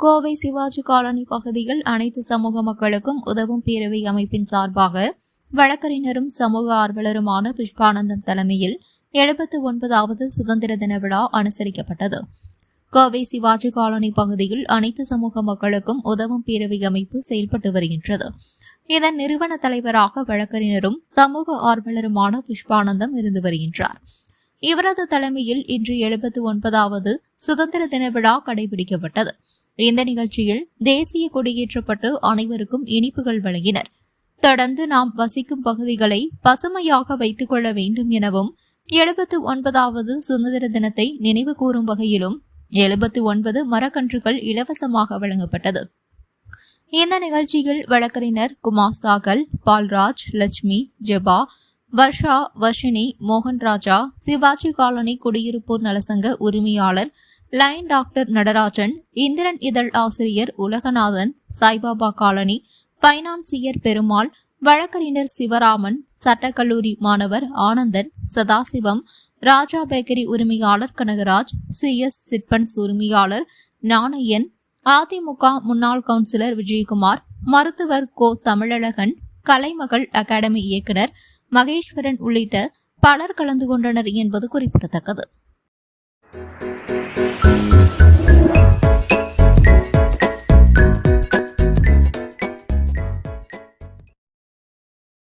Kovai Sivaji colony பகுதியில் அனைத்து சமூக மக்களுக்கும் உதவும் பேரவை அமைப்பின் சார்பாக வழக்கறிஞரும் சமூக ஆர்வலருமான புஷ்பானந்தம் தலைமையில் எழுபத்து ஒன்பதாவது சுதந்திர தின விழா அனுசரிக்கப்பட்டது. கோவை சிவாஜி காலனி பகுதியில் அனைத்து சமூக மக்களுக்கும் உதவும் பேரவை அமைப்பு செயல்பட்டு வருகின்றது. இதன் நிறுவன தலைவராக வழக்கறிஞரும் சமூக ஆர்வலருமான புஷ்பானந்தம் இருந்து வருகின்றார். இவரது தலைமையில் இன்று எழுபத்து ஒன்பதாவது சுதந்திர தின விழா கடைபிடிக்கப்பட்டது. இந்த நிகழ்ச்சியில் தேசிய கொடியேற்றப்பட்டு அனைவருக்கும் இனிப்புகள் வழங்கினர். தொடர்ந்து நாம் வசிக்கும் பகுதிகளை பசுமையாக வைத்துக் கொள்ள வேண்டும் எனவும் எழுபத்து ஒன்பதாவது சுதந்திர தினத்தை நினைவு கூறும் வகையிலும் எழுபத்து ஒன்பது மரக்கன்றுகள் இலவசமாக வழங்கப்பட்டது. இந்த நிகழ்ச்சியில் வழக்கறிஞர் குமாஸ்தாகல் பால்ராஜ் லட்சுமி ஜெபா வர்ஷா வர்ஷினி மோகன் ராஜா சிவாஜி காலனி குடியிருப்போர் நலசங்க உரிமையாளர் லைன் டாக்டர் நடராஜன் இந்திரன் இதழ் ஆசிரியர் உலகநாதன் சாய்பாபா காலனி பைனான்சியர் பெருமாள் வழக்கறிஞர் சிவராமன் சட்டக்கல்லூரி மாணவர் ஆனந்தன் சதாசிவம் ராஜா பேக்கரி உரிமையாளர் கனகராஜ் சி. எஸ். சிட்பன்ஸ் உரிமையாளர் நாணயன் அதிமுக முன்னாள் கவுன்சிலர் விஜயகுமார் மருத்துவர் கோ. தமிழழகன் கலைமகள் அகாடமி இயக்குனர் மகேஸ்வரன் உள்ளிட்ட பலர் கலந்து கொண்டனர் என்பது குறிப்பிடத்தக்கது.